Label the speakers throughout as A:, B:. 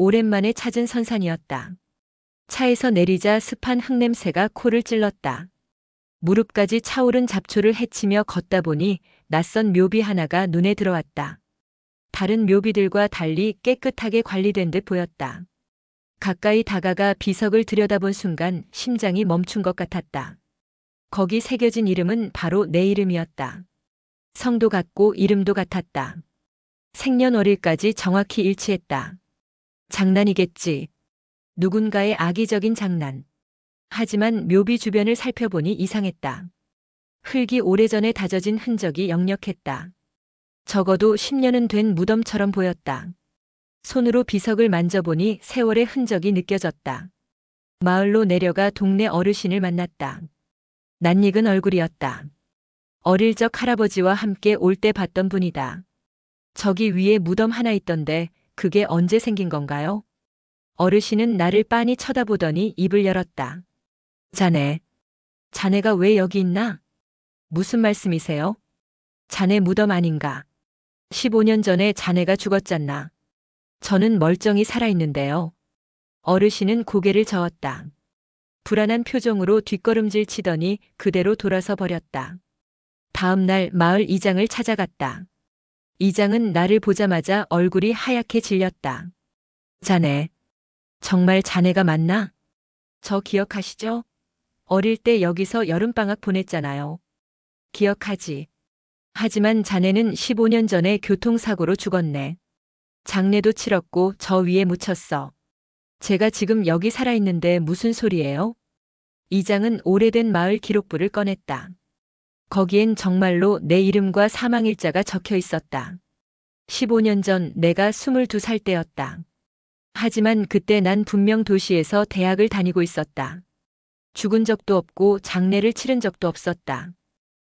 A: 오랜만에 찾은 선산이었다. 차에서 내리자 습한 흙냄새가 코를 찔렀다. 무릎까지 차오른 잡초를 헤치며 걷다 보니 낯선 묘비 하나가 눈에 들어왔다. 다른 묘비들과 달리 깨끗하게 관리된 듯 보였다. 가까이 다가가 비석을 들여다본 순간 심장이 멈춘 것 같았다. 거기 새겨진 이름은 바로 내 이름이었다. 성도 같고 이름도 같았다. 생년월일까지 정확히 일치했다. 장난이겠지. 누군가의 악의적인 장난. 하지만 묘비 주변을 살펴보니 이상했다. 흙이 오래전에 다져진 흔적이 역력했다. 적어도 10년은 된 무덤처럼 보였다. 손으로 비석을 만져보니 세월의 흔적이 느껴졌다. 마을로 내려가 동네 어르신을 만났다. 낯익은 얼굴이었다. 어릴 적 할아버지와 함께 올 때 봤던 분이다. 저기 위에 무덤 하나 있던데 그게 언제 생긴 건가요? 어르신은 나를 빤히 쳐다보더니 입을 열었다. 자네. 자네가 왜 여기 있나? 무슨 말씀이세요? 자네 무덤 아닌가? 15년 전에 자네가 죽었잖나. 저는 멀쩡히 살아있는데요. 어르신은 고개를 저었다. 불안한 표정으로 뒷걸음질 치더니 그대로 돌아서 버렸다. 다음 날 마을 이장을 찾아갔다. 이장은 나를 보자마자 얼굴이 하얗게 질렸다. 자네. 정말 자네가 맞나? 저 기억하시죠? 어릴 때 여기서 여름방학 보냈잖아요. 기억하지. 하지만 자네는 15년 전에 교통사고로 죽었네. 장례도 치렀고 저 위에 묻혔어. 제가 지금 여기 살아있는데 무슨 소리예요? 이장은 오래된 마을 기록부를 꺼냈다. 거기엔 정말로 내 이름과 사망일자가 적혀 있었다. 15년 전 내가 22살 때였다. 하지만 그때 난 분명 도시에서 대학을 다니고 있었다. 죽은 적도 없고 장례를 치른 적도 없었다.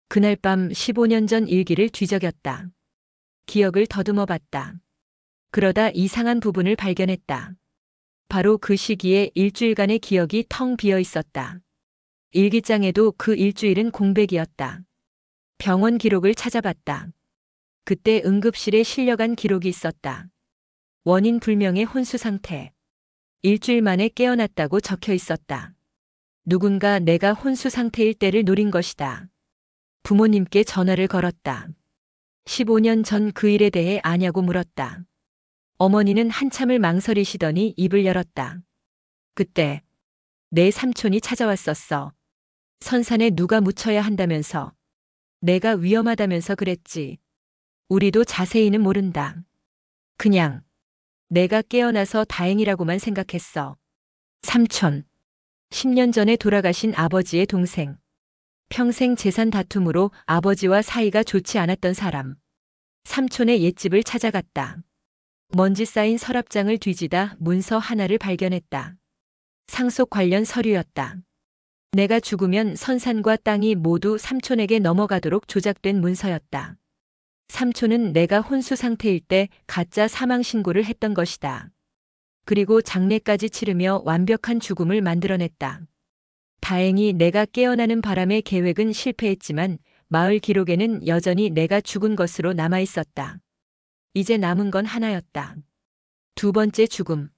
A: 그날 밤 15년 전 일기를 뒤적였다. 기억을 더듬어 봤다. 그러다 이상한 부분을 발견했다. 바로 그 시기에 일주일간의 기억이 텅 비어 있었다. 일기장에도 그 일주일은 공백이었다. 병원 기록을 찾아봤다. 그때 응급실에 실려간 기록이 있었다. 원인 불명의 혼수 상태. 일주일 만에 깨어났다고 적혀 있었다. 누군가 내가 혼수 상태일 때를 노린 것이다. 부모님께 전화를 걸었다. 15년 전 그 일에 대해 아냐고 물었다. 어머니는 한참을 망설이시더니 입을 열었다. 그때 내 삼촌이 찾아왔었어. 선산에 누가 묻혀야 한다면서. 내가 위험하다면서 그랬지. 우리도 자세히는 모른다. 그냥 내가 깨어나서 다행이라고만 생각했어. 삼촌. 10년 전에 돌아가신 아버지의 동생. 평생 재산 다툼으로 아버지와 사이가 좋지 않았던 사람. 삼촌의 옛집을 찾아갔다. 먼지 쌓인 서랍장을 뒤지다 문서 하나를 발견했다. 상속 관련 서류였다. 내가 죽으면 선산과 땅이 모두 삼촌에게 넘어가도록 조작된 문서였다. 삼촌은 내가 혼수 상태일 때 가짜 사망 신고를 했던 것이다. 그리고 장례까지 치르며 완벽한 죽음을 만들어냈다. 다행히 내가 깨어나는 바람에 계획은 실패했지만 마을 기록에는 여전히 내가 죽은 것으로 남아 있었다. 이제 남은 건 하나였다. 두 번째 죽음.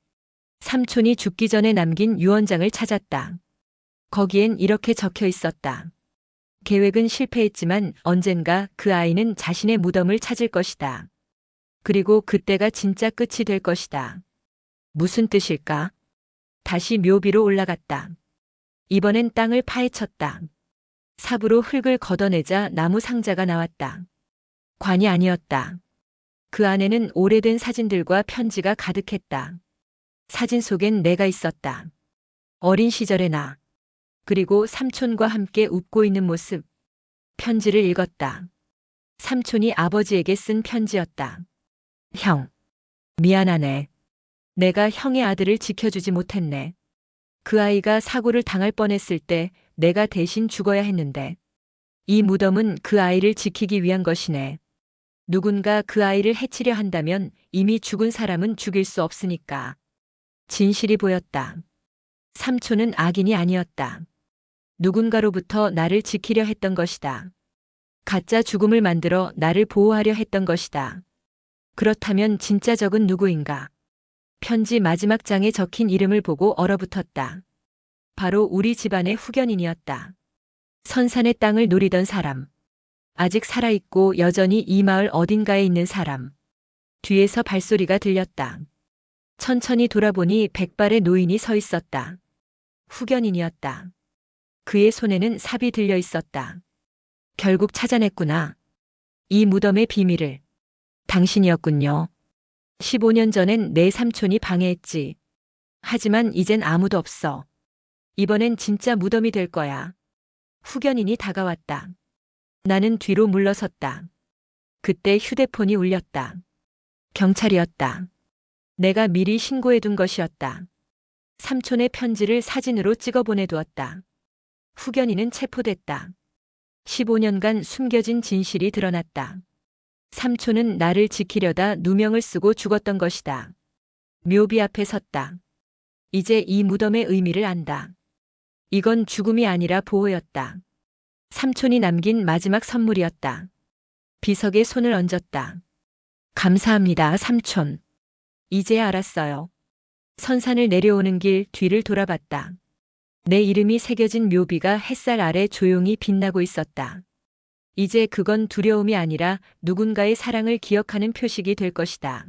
A: 삼촌이 죽기 전에 남긴 유언장을 찾았다. 거기엔 이렇게 적혀 있었다. 계획은 실패했지만 언젠가 그 아이는 자신의 무덤을 찾을 것이다. 그리고 그때가 진짜 끝이 될 것이다. 무슨 뜻일까? 다시 묘비로 올라갔다. 이번엔 땅을 파헤쳤다. 삽으로 흙을 걷어내자 나무 상자가 나왔다. 관이 아니었다. 그 안에는 오래된 사진들과 편지가 가득했다. 사진 속엔 내가 있었다. 어린 시절의 나. 그리고 삼촌과 함께 웃고 있는 모습. 편지를 읽었다. 삼촌이 아버지에게 쓴 편지였다. 형. 미안하네. 내가 형의 아들을 지켜주지 못했네. 그 아이가 사고를 당할 뻔했을 때 내가 대신 죽어야 했는데. 이 무덤은 그 아이를 지키기 위한 것이네. 누군가 그 아이를 해치려 한다면 이미 죽은 사람은 죽일 수 없으니까. 진실이 보였다. 삼촌은 악인이 아니었다. 누군가로부터 나를 지키려 했던 것이다. 가짜 죽음을 만들어 나를 보호하려 했던 것이다. 그렇다면 진짜 적은 누구인가? 편지 마지막 장에 적힌 이름을 보고 얼어붙었다. 바로 우리 집안의 후견인이었다. 선산의 땅을 노리던 사람. 아직 살아있고 여전히 이 마을 어딘가에 있는 사람. 뒤에서 발소리가 들렸다. 천천히 돌아보니 백발의 노인이 서 있었다. 후견인이었다. 그의 손에는 삽이 들려 있었다. 결국 찾아냈구나. 이 무덤의 비밀을. 당신이었군요. 15년 전엔 내 삼촌이 방해했지. 하지만 이젠 아무도 없어. 이번엔 진짜 무덤이 될 거야. 후견인이 다가왔다. 나는 뒤로 물러섰다. 그때 휴대폰이 울렸다. 경찰이었다. 내가 미리 신고해둔 것이었다. 삼촌의 편지를 사진으로 찍어 보내두었다. 후견인은 체포됐다. 15년간 숨겨진 진실이 드러났다. 삼촌은 나를 지키려다 누명을 쓰고 죽었던 것이다. 묘비 앞에 섰다. 이제 이 무덤의 의미를 안다. 이건 죽음이 아니라 보호였다. 삼촌이 남긴 마지막 선물이었다. 비석에 손을 얹었다. 감사합니다, 삼촌. 이제 알았어요. 선산을 내려오는 길 뒤를 돌아봤다. 내 이름이 새겨진 묘비가 햇살 아래 조용히 빛나고 있었다. 이제 그건 두려움이 아니라 누군가의 사랑을 기억하는 표식이 될 것이다.